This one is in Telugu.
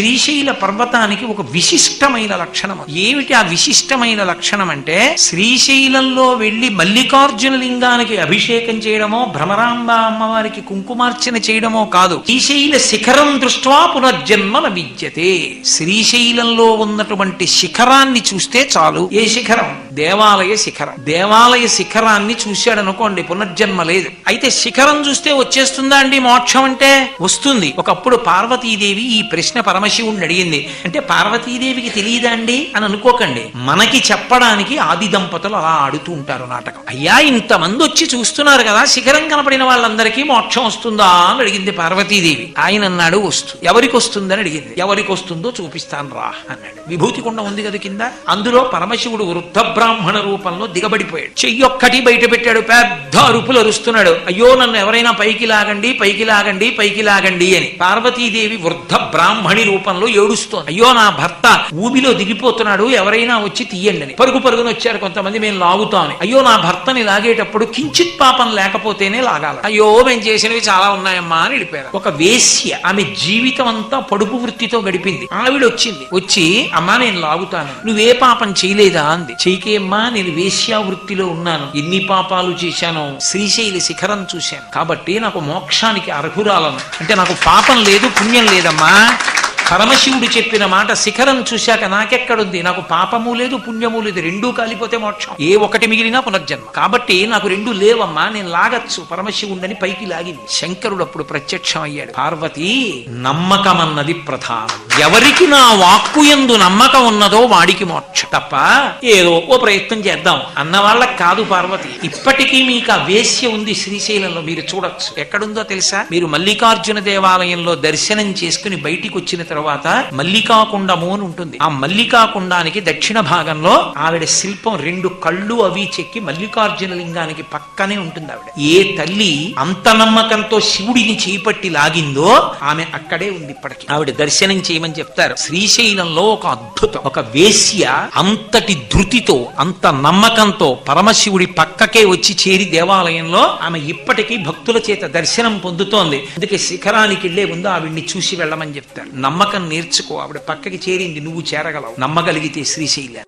శ్రీశైల పర్వతానికి ఒక విశిష్టమైన లక్షణం ఏమిటి ఆ విశిష్టమైన లక్షణం అంటే శ్రీశైలంలో వెళ్ళి మల్లికార్జున లింగానికి అభిషేకం చేయడమో భ్రమరాంబ అమ్మవారికి కుంకుమార్చన చేయడమో కాదు. శ్రీశైల శిఖరం దృష్ట్వా పునర్జన్మ విద్యతే శ్రీశైలంలో ఉన్నటువంటి శిఖరాన్ని చూస్తే చాలు. ఏ శిఖరం? దేవాలయ శిఖరం. దేవాలయ శిఖరాన్ని చూశాడు అనుకోండి పునర్జన్మ లేదు. అయితే శిఖరం చూస్తే వచ్చేస్తుందా అండి మోక్షం అంటే? వస్తుంది. ఒకప్పుడు పార్వతీదేవి ఈ ప్రశ్న పరమశివుణ్ణి అడిగింది అంటే పార్వతీదేవికి తెలియదా అండి? అని అనుకోకండి. మనకి చెప్పడానికి ఆది దంపతులు అలా ఆడుతూ ఉంటారు నాటకం. అయ్యా ఇంతమంది వచ్చి చూస్తున్నారు కదా శిఖరం కనపడిన వాళ్ళందరికీ మోక్షం వస్తుందా? అని అడిగింది పార్వతీదేవి. ఆయన అన్నాడు వస్తు. ఎవరికి వస్తుందని అడిగింది. ఎవరికి వస్తుందో చూపిస్తాను రా అన్నాడు. విభూతి కుండ ఉంది కదా కింద? అందులో పరమశివుడు వృద్ధ బ్రాహ్మణ రూపంలో దిగబడిపోయాడు. చెయ్యొక్కటి బయట పెట్టాడు పెద్ద అరుపులు అరుస్తున్నాడు. అయ్యో నన్ను ఎవరైనా పైకి లాగండి పైకి లాగండి పైకి లాగండి అని. పార్వతీదేవి వృద్ధ బ్రాహ్మణి రూపంలో ఏడుస్తోంది. అయ్యో నా భర్త ఊబిలో దిగిపోతున్నాడు ఎవరైనా వచ్చి తీయండి అని. పరుగు పరుగున వచ్చారు కొంతమంది మేము లాగుతాను అయ్యో నా భర్తని లాగేటప్పుడు కించిత్ పాపం లేకపోతేనే లాగాలి. అయ్యో మేము చేసినవి చాలా ఉన్నాయమ్మా అని వెళ్ళిపోయారు ఒక వేశ్య ఆమె జీవితం అంతా పడుపు వృత్తితో గడిపింది. ఆవిడ వచ్చింది. వచ్చి అమ్మా నేను లాగుతాను. నువ్వే పాపం చేయలేదా? అంది. చేయకేమ్మా నేను వేశ్యా వృత్తిలో ఉన్నాను. ఎన్ని పాపాలు చేశాను శ్రీశైల శిఖరం చూశాను. కాబట్టి నాకు మోక్షానికి అర్హురాలను అంటే నాకు పాపం లేదు పుణ్యం లేదమ్మా. పరమశివుడు చెప్పిన మాట శిఖరం చూశాక నాకెక్కడుంది? నాకు పాపము లేదు పుణ్యము లేదు రెండూ కాలిపోతే మోక్షం. ఏ ఒకటి మిగిలినా పునర్జన్మ. కాబట్టి నాకు రెండు లేవమ్మా నేను లాగచ్చు. పరమశివుడని పైకి లాగింది. శంకరుడు అప్పుడు ప్రత్యక్షం అయ్యాడు పార్వతి నమ్మకం అన్నది ప్రధానం. ఎవరికి నా వాక్కు ఎందు నమ్మకం ఉన్నదో వాడికి మోక్షం. తప్ప ఏదో ఓ ప్రయత్నం చేద్దాం. అన్న వాళ్ళకి కాదు పార్వతి. ఇప్పటికీ మీకు ఆ వేశ్య ఉంది శ్రీశైలంలో. మీరు చూడొచ్చు. ఎక్కడుందో తెలుసా? మీరు మల్లికార్జున దేవాలయంలో దర్శనం చేసుకుని బయటికి వచ్చిన తర్వాత మల్లికాకుండము అని ఉంటుంది. ఆ మల్లికాకుండానికి దక్షిణ భాగంలో ఆవిడ శిల్పం రెండు కళ్ళు అవి చెక్కి మల్లికార్జున లింగానికి పక్కనే ఉంటుంది ఆవిడ. ఏ తల్లి అంత నమ్మకంతో శివుడిని చేపట్టి లాగిందో ఆమె అక్కడే ఉంది ఇప్పటికి. ఆవిడ దర్శనం చేయమని చెప్తారు. శ్రీశైలంలో ఒక అద్భుతం. ఒక వేశ్య అంతటి ధృతితో అంత నమ్మకంతో పరమశివుడి పక్కకే వచ్చి చేరి దేవాలయంలో ఆమె ఇప్పటికీ భక్తుల చేత దర్శనం పొందుతోంది. అందుకే శిఖరానికి వెళ్ళే ముందు ఆవిడ్ని చూసి వెళ్ళమని చెప్తారు. నమ్మకం నేర్చుకో. ఆవిడ పక్కకి చేరింది నువ్వు చేరగలవు. నమ్మగలిగితే శ్రీశైలం.